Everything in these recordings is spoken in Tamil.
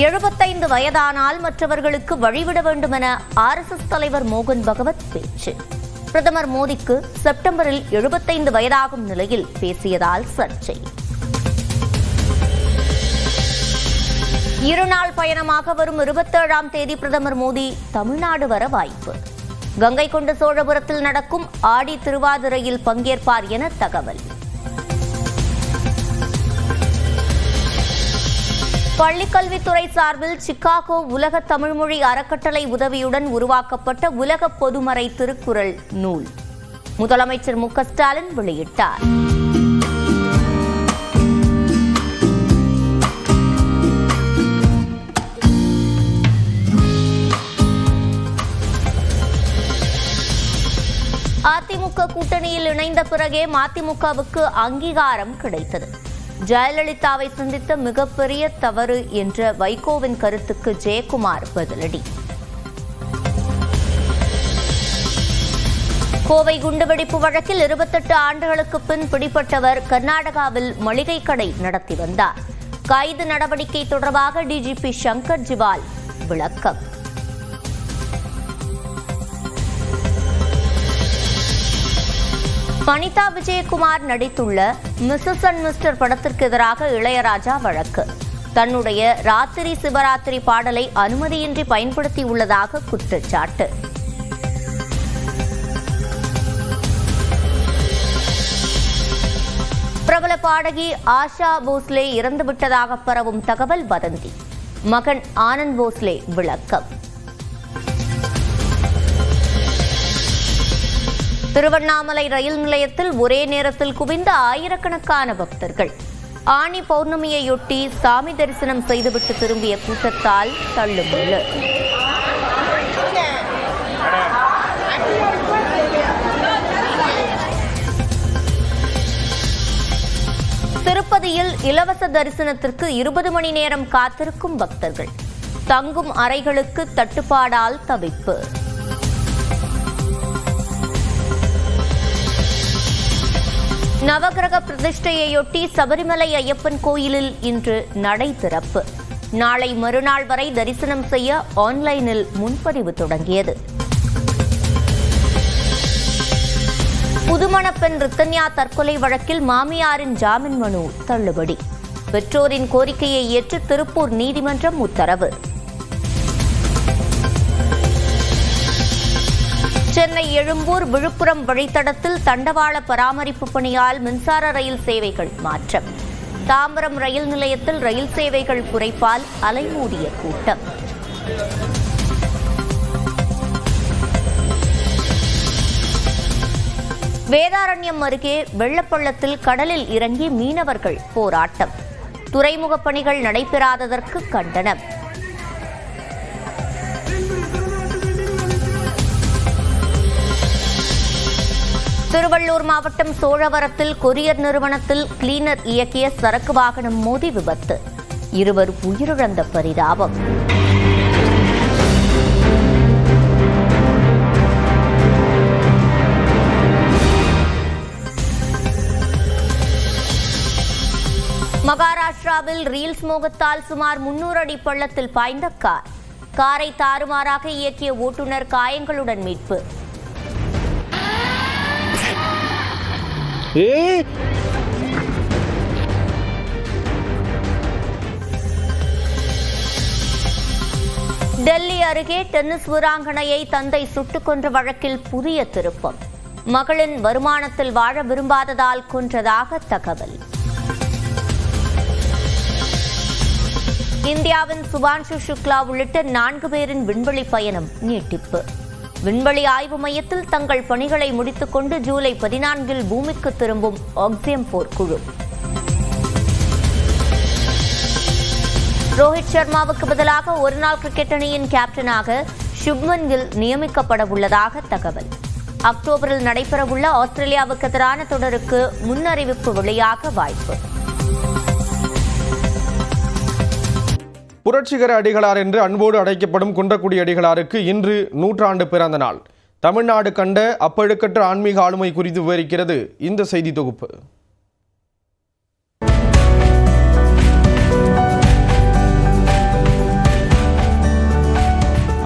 எழுபத்தைந்து வயதானால் மற்றவர்களுக்கு வழிவிட வேண்டும் என ஆர்எஸ்எஸ் தலைவர் மோகன் பகவத் பேச்சு. பிரதமர் மோடிக்கு செப்டம்பரில் எழுபத்தைந்து வயதாகும் நிலையில் பேசியதால் சர்ச்சை. இருநாள் பயணமாக வரும் இருபத்தேழாம் தேதி பிரதமர் மோடி தமிழ்நாடு வர வாய்ப்பு. கங்கை கொண்ட சோழபுரத்தில் நடக்கும் ஆடி திருவாதிரையில் பங்கேற்பார் என தகவல். பள்ளிக்கல்வித்துறை சார்பில் சிக்காகோ உலக தமிழ்மொழி அறக்கட்டளை உதவியுடன் உருவாக்கப்பட்ட உலக பொதுமறை திருக்குறள் நூல். முதலமைச்சர் மு ஸ்டாலின் வெளியிட்டார். அதிமுக கூட்டணியில் இணைந்த பிறகே மதிமுகவுக்கு அங்கீகாரம் கிடைத்தது. ஜெயலலிதாவை சந்தித்த மிகப்பெரிய தவறு என்ற வைகோவின் கருத்துக்கு ஜெயக்குமார் பதிலடி. கோவை குண்டுவெடிப்பு வழக்கில் இருபத்தெட்டு ஆண்டுகளுக்கு பின் பிடிபட்டவர் கர்நாடகாவில் மளிகை கடை நடத்தி வந்தார். கைது நடவடிக்கை தொடர்பாக டிஜிபி சங்கர் ஜிவால் விளக்கம். வனிதா விஜயகுமார் நடித்துள்ள மிஸ்ஸஸ் அண்ட் மிஸ்டர் படத்திற்கு எதிராக இளையராஜா வழக்கு. தன்னுடைய ராத்திரி சிவராத்திரி பாடலை அனுமதியின்றி பயன்படுத்தியுள்ளதாக குற்றச்சாட்டு. பிரபல பாடகி ஆஷா போஸ்லே இறந்துவிட்டதாக பரவும் தகவல் வதந்தி. மகன் ஆனந்த் போஸ்லே விளக்கம். திருவண்ணாமலை ரயில் நிலையத்தில் ஒரே நேரத்தில் குவிந்த ஆயிரக்கணக்கான பக்தர்கள். ஆனி பௌர்ணமியையொட்டி சாமி தரிசனம் செய்துவிட்டு திரும்பிய கூட்டத்தால் தள்ளுமுள்ளு. திருப்பதியில் இலவச தரிசனத்திற்கு இருபது மணி நேரம் காத்திருக்கும் பக்தர்கள். தங்கும் அறைகளுக்கு தட்டுப்பாடால் தவிப்பு. நவகிரக பிரதிஷ்டையொட்டி சபரிமலை ஐயப்பன் கோயிலில் இன்று நடை திறப்பு. நாளை மறுநாள் வரை தரிசனம் செய்ய ஆன்லைனில் முன்பதிவு தொடங்கியது. புதுமணப்பெண் ரித்தன்யா தற்கொலை வழக்கில் மாமியாரின் ஜாமீன் மனு தள்ளுபடி. பெற்றோரின் கோரிக்கையை ஏற்று திருப்பூர் நீதிமன்றம் உத்தரவு. சென்னை எழும்பூர் விழுப்புரம் வழித்தடத்தில் தண்டவாள பராமரிப்பு பணியால் மின்சார ரயில் சேவைகள் மாற்றம். தாம்பரம் ரயில் நிலையத்தில் ரயில் சேவைகள் குறைப்பால் அலைமூடிய கூட்டம். வேதாரண்யம் அருகே வெள்ளப்பள்ளத்தில் கடலில் இறங்கி மீனவர்கள் போராட்டம். துறைமுகப் பணிகள் நடைபெறாததற்கு கண்டனம். திருவள்ளூர் மாவட்டம் சோழவரத்தில் கொரியர் நிறுவனத்தில் கிளீனர் இயக்கிய சரக்கு வாகனம் மோதி விபத்து. இருவர் உயிரிழந்த பரிதாபம். மகாராஷ்டிராவில் ரீல்ஸ் மோகத்தால் சுமார் முன்னூறு அடி பள்ளத்தில் பாய்ந்த கார். காரை தாறுமாறாக இயக்கிய ஓட்டுநர் காயங்களுடன் மீட்பு. ஏய் டெல்லி அருகே டென்னிஸ் வீராங்கனையை தந்தை சுட்டுக் கொன்ற வழக்கில் புதிய திருப்பம். மகளின் வருமானத்தில் வாழ விரும்பாததால் கொன்றதாக தகவல். இந்தியாவின் சுபான்ஷு சுக்லா உள்ளிட்ட நான்கு பேரின் விண்வெளி பயணம் நீட்டிப்பு. விண்வெளி ஆய்வு மையத்தில் தங்கள் பணிகளை முடித்துக்கொண்டு ஜூலை பதினான்கில் பூமிக்கு திரும்பும் ஆக்சியம் போர் குழு. ரோஹித் சர்மாவுக்கு பதிலாக ஒருநாள் கிரிக்கெட் அணியின் கேப்டனாக சுப்மன் கில் நியமிக்கப்பட உள்ளதாக தகவல். அக்டோபரில் நடைபெறவுள்ள ஆஸ்திரேலியாவுக்கு எதிரான தொடருக்கு முன்னறிவிப்பு வெளியாக வாய்ப்பு. புரட்சிகர அடிகளார் என்று அன்போடு அழைக்கப்படும் குன்றக்குடி அடிகளாருக்கு இன்று நூற்றாண்டு பிறந்த நாள். தமிழ்நாடு கண்ட அப்பழுக்கற்ற ஆன்மீக ஆளுமை குறித்து விவரிக்கிறது இந்த செய்தி தொகுப்பு.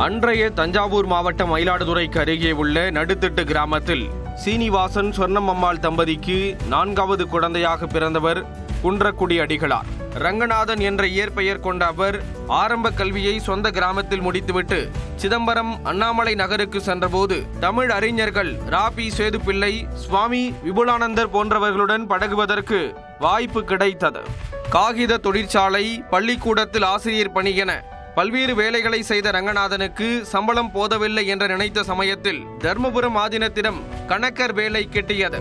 அன்றைய தஞ்சாவூர் மாவட்டம் மயிலாடுதுறைக்கு அருகே உள்ள நடுத்திட்டு கிராமத்தில் சீனிவாசன் சொர்ணமம்மாள் தம்பதிக்கு நான்காவது குழந்தையாக பிறந்தவர் குன்றக்குடி அடிகளார். ரங்கநாதன் என்ற இயற்பெயர் கொண்ட அவர் ஆரம்ப கல்வியை சொந்த கிராமத்தில் முடித்துவிட்டு சிதம்பரம் அண்ணாமலை நகருக்கு சென்றபோது தமிழ் அறிஞர்கள் ராபி சேதுப்பிள்ளை சுவாமி விபுலானந்தர் போன்றவர்களுடன் பழகுவதற்கு வாய்ப்பு கிடைத்தது. காகித தொழிற்சாலை பள்ளிக்கூடத்தில் ஆசிரியர் பணி என பல்வேறு வேலைகளை செய்த ரங்கநாதனுக்கு சம்பளம் போதவில்லை என்று நினைத்த சமயத்தில் தர்மபுரம் ஆதீனத்திடம் கணக்கர் வேலை கிட்டியது.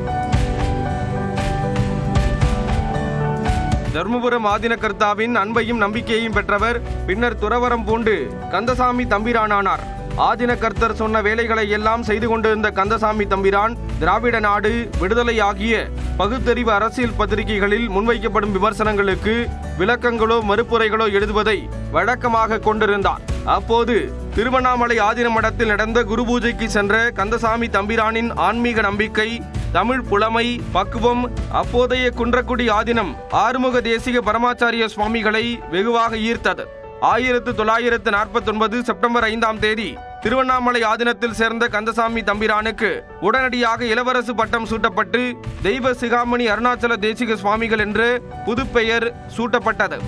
தர்மபுரம் ஆதினகர்த்தாவின் அன்பையும் நம்பிக்கையையும் பெற்றவர் பின்னர் துறவரம் பூண்டு கந்தசாமி தம்பிரானானார். ஆதின கர்த்தர் சொன்ன வேலைகளை எல்லாம் செய்து கொண்டிருந்த கந்தசாமி தம்பிரான் திராவிட நாடு விடுதலை ஆகிய பகுத்தறிவு அரசியல் பத்திரிகைகளில் முன்வைக்கப்படும் விமர்சனங்களுக்கு விளக்கங்களோ மறுப்புரைகளோ எழுதுவதை வழக்கமாக கொண்டிருந்தார். அப்போது திருவண்ணாமலை ஆதின மடத்தில் நடந்த குரு பூஜைக்கு சென்ற கந்தசாமி தம்பிரானின் ஆன்மீக நம்பிக்கை தமிழ் புலமை பக்குவம் அப்போதைய குன்றக்குடி ஆதினம் ஆறுமுக தேசிக பரமாச்சாரிய சுவாமிகளை வெகுவாக ஈர்த்தது. ஆயிரத்து தொள்ளாயிரத்து நாற்பத்தி ஒன்பது செப்டம்பர் ஐந்தாம் தேதி திருவண்ணாமலை ஆதீனத்தில் சேர்ந்த கந்தசாமி தம்பிரானுக்கு உடனடியாக இளவரசு பட்டம் சூட்டப்பட்டு தெய்வ சிகாமணி அருணாச்சல தேசிக சுவாமிகள் என்று புதுப்பெயர் சூட்டப்பட்டது.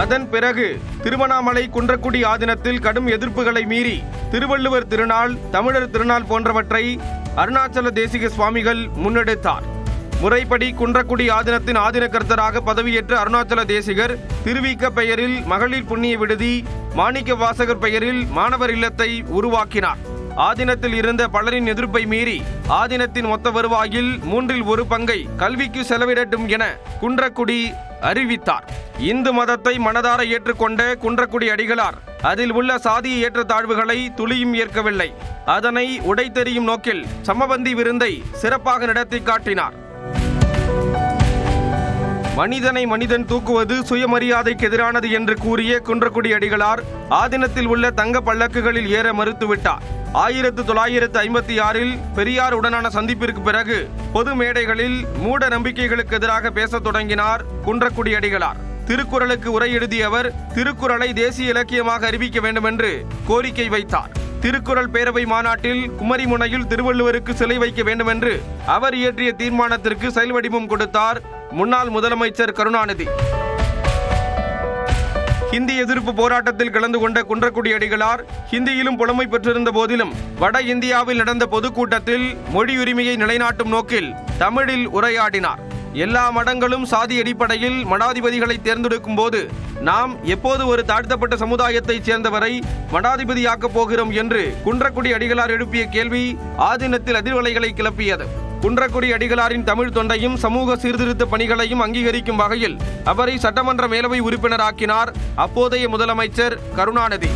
அதன் பிறகு திருவண்ணாமலை குன்றக்குடி ஆதீனத்தில் கடும் எதிர்ப்புகளை மீறி திருவள்ளுவர் திருநாள் தமிழர் திருநாள் போன்றவற்றை அருணாச்சல தேசிக சுவாமிகள் முன்னெடுத்தார். முறைப்படி குன்றக்குடி ஆதீனத்தின் ஆதீனக்கர்த்தராக பதவியேற்ற அருணாச்சல தேசிகர் திருவிக்க பெயரில் மகளிர் புண்ணிய விடுதி மாணிக்க வாசகர் பெயரில் மாணவர் இல்லத்தை உருவாக்கினார். ஆதீனத்தில் இருந்த பலரின் எதிர்ப்பை மீறி ஆதீனத்தின் மொத்த வருவாயில் மூன்றில் ஒரு பங்கை கல்விக்கு செலவிடட்டும் என குன்றக்குடி அறிவித்தார். இந்து மதத்தை மனதார ஏற்றுக்கொண்ட குன்றக்குடி அடிகளார் அதில் உள்ள சாதிய ஏற்றத்தாழ்வுகளை துளியும் ஏற்கவில்லை. அதனை உடைத்தெறியும் நோக்கில் சமபந்தி விருந்தை சிறப்பாக நடத்தி காட்டினார். மனிதனை மனிதன் தூக்குவது சுயமரியாதைக்கு எதிரானது என்று கூறிய குன்றக்குடி அடிகளார் ஆதீனத்தில் உள்ள தங்க பல்லக்குகளில் ஏற மறுத்துவிட்டார். ஆயிரத்து தொள்ளாயிரத்து ஐம்பத்தி ஆறில் பெரியார் உடனான சந்திப்பிற்கு பிறகு பொது மேடைகளில் மூட நம்பிக்கைகளுக்கு எதிராக பேசத் தொடங்கினார் குன்றக்குடி அடிகளார். திருக்குறளுக்கு உரை எழுதிய அவர் திருக்குறளை தேசிய இலக்கியமாக அறிவிக்க வேண்டும் என்று கோரிக்கை வைத்தார். திருக்குறள் பேரவை மாநாட்டில் குமரிமுனையில் திருவள்ளுவருக்கு சிலை வைக்க வேண்டும் என்று அவர் இயற்றிய தீர்மானத்திற்கு செயல் வடிவம் கொடுத்தார் முன்னாள் முதலமைச்சர் கருணாநிதி. ஹிந்தி எதிர்ப்பு போராட்டத்தில் கலந்து கொண்ட குன்றக்குடி அடிகளார் ஹிந்தியிலும் புலமை பெற்றிருந்த போதிலும் வட இந்தியாவில் நடந்த பொதுக்கூட்டத்தில் மொழி உரிமையை நிலைநாட்டும் நோக்கில் தமிழில் உரையாடினார். எல்லா மடங்களும் சாதி அடிப்படையில் மடாதிபதிகளை தேர்ந்தெடுக்கும் போது நாம் எப்போது ஒரு தாழ்த்தப்பட்ட சமுதாயத்தைச் சேர்ந்தவரை மடாதிபதியாக்கப் போகிறோம் என்று குன்றக்குடி அடிகளார் எழுப்பிய கேள்வி ஆதீனத்தில் அதிர்வலைகளை கிளப்பியது. குன்றக்குடி அடிகளாரின் தமிழ் தொண்டையும் சமூக சீர்திருத்த பணிகளையும் அங்கீகரிக்கும் வகையில் அவரை சட்டமன்ற மேலவை உறுப்பினராக்கினார் அப்போதைய முதலமைச்சர் கருணாநிதி.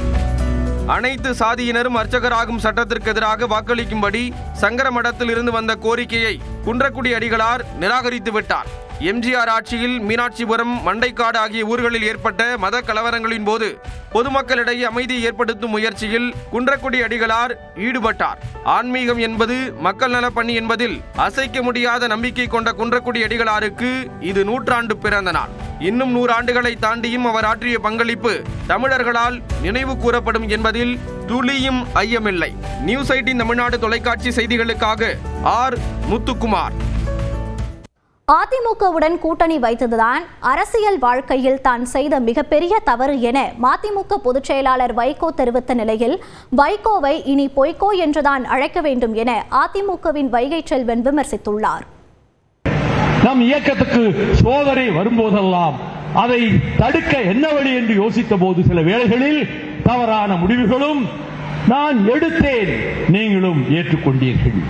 அனைத்து சாதியினரும் அர்ச்சகராகும் சட்டத்திற்கு எதிராக வாக்களிக்கும்படி சங்கர மடத்தில் இருந்து வந்த கோரிக்கையை குன்றக்குடி அடிகளார் நிராகரித்து விட்டார் எம்ஜிஆர் ஆட்சியில் மீனாட்சிபுரம் மண்டைக்காடு ஆகிய ஊர்களில் ஏற்பட்ட மத கலவரங்களின் போது பொதுமக்களிடையே அமைதியை ஏற்படுத்தும் முயற்சியில் குன்றக்குடி அடிகளார் ஈடுபட்டார். ஆன்மீகம் என்பது மக்கள் நலப் பணி என்பதில் அசைக்க முடியாத நம்பிக்கை கொண்ட குன்றக்குடி அடிகளாருக்கு இது நூற்றாண்டு பிறந்த நாள். இன்னும் நூறாண்டுகளை தாண்டியும் அவர் ஆற்றிய பங்களிப்பு தமிழர்களால் நினைவு கூறப்படும் என்பதில் துளியும் ஐயமில்லை. நியூஸ் எயிட்டின் தமிழ்நாடு தொலைக்காட்சி செய்திகளுக்காக ஆர். முத்துக்குமார். அதிமுகவுடன் கூட்டணி வைத்ததுதான் அரசியல் வாழ்க்கையில் தான் செய்த மிகப்பெரிய தவறு என மதிமுக பொதுச் செயலாளர் வைகோ தெரிவித்த நிலையில் வைகோவை இனி பொய்கோ என்றுதான் அழைக்க வேண்டும் என அதிமுகவின் வைகை செல்வன் விமர்சித்துள்ளார். நம் இயக்கத்துக்கு சோதனை வரும்போதெல்லாம் அதை தடுக்க என்ன வழி என்று யோசித்த போது சில வேளைகளில் தவறான முடிவுகளும் நான் எடுத்தேன் நீங்களும் ஏற்றுக்கொண்டீர்கள்.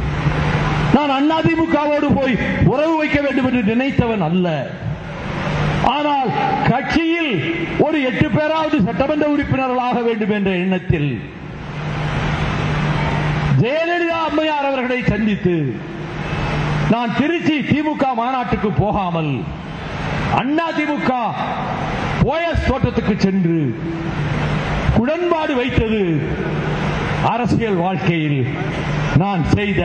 நான் அதிமுகவோடு போய் உறவு வைக்க வேண்டும் என்று நினைத்தவன் அல்ல. ஆனால் கட்சியில் ஒரு எட்டு பேராவது சட்டமன்ற உறுப்பினர்கள் ஆக வேண்டும் என்ற எண்ணத்தில் ஜெயலலிதா அம்மையார் அவர்களை சந்தித்து நான் திருச்சி திமுக மாநாட்டுக்கு போகாமல் அண்ணா திமுக போயஸ் தோட்டத்துக்கு சென்று உடன்பாடு வைத்தது அரசியல் வாழ்க்கையில். நான் செய்த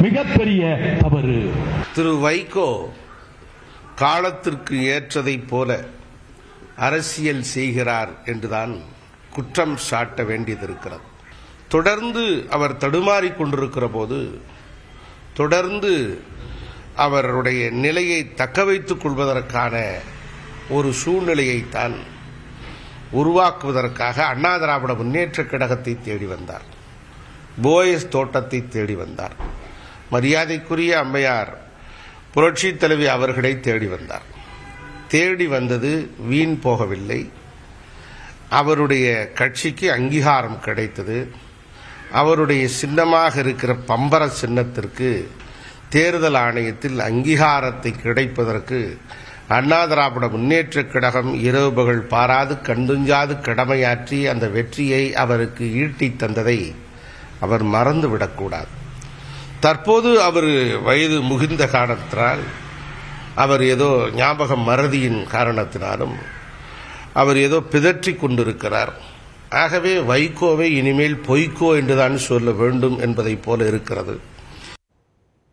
மிகப்பெரிய தவறு. திரு வைகோ காலத்திற்கு ஏற்றதைப் போல அரசியல் செய்கிறார் என்றுதான் குற்றம் சாட்ட வேண்டியதிருக்கிறது. தொடர்ந்து அவர் தடுமாறி கொண்டிருக்கிற போது தொடர்ந்து அவருடைய நிலையை தக்க வைத்துக் கொள்வதற்கான ஒரு சூழ்நிலையைத்தான் உருவாக்குவதற்காக அண்ணா திராவிட முன்னேற்ற கழகத்தை தேடி வந்தார். போயஸ் தோட்டத்தை தேடி வந்தார். மரியாதைக்குரிய அம்மையார் புரட்சி தலைவி அவர்களை தேடி வந்தார். தேடி வந்தது வீண் போகவில்லை. அவருடைய கட்சிக்கு அங்கீகாரம் கிடைத்தது. அவருடைய சின்னமாக இருக்கிற பம்பர சின்னத்திற்கு தேர்தல் ஆணையத்தில் அங்கீகாரத்தை கிடைப்பதற்கு அண்ணா திராவிட முன்னேற்ற கழகம் இரவு பகல் பாராது கண்டுஞ்சாது கடமையாற்றி அந்த வெற்றியை அவருக்கு ஈட்டித் தந்ததை அவர் மறந்து விடக்கூடாது. தற்போது அவர் வயது முகிந்த காரணத்தினால் அவர் ஏதோ ஞாபக மறதியின் காரணத்தினாலும் அவர் ஏதோ பிதற்றி கொண்டிருக்கிறார். ஆகவே வைகோவை இனிமேல் பொய்க்கோ என்றுதான் சொல்ல வேண்டும் என்பதைப் போல இருக்கிறது.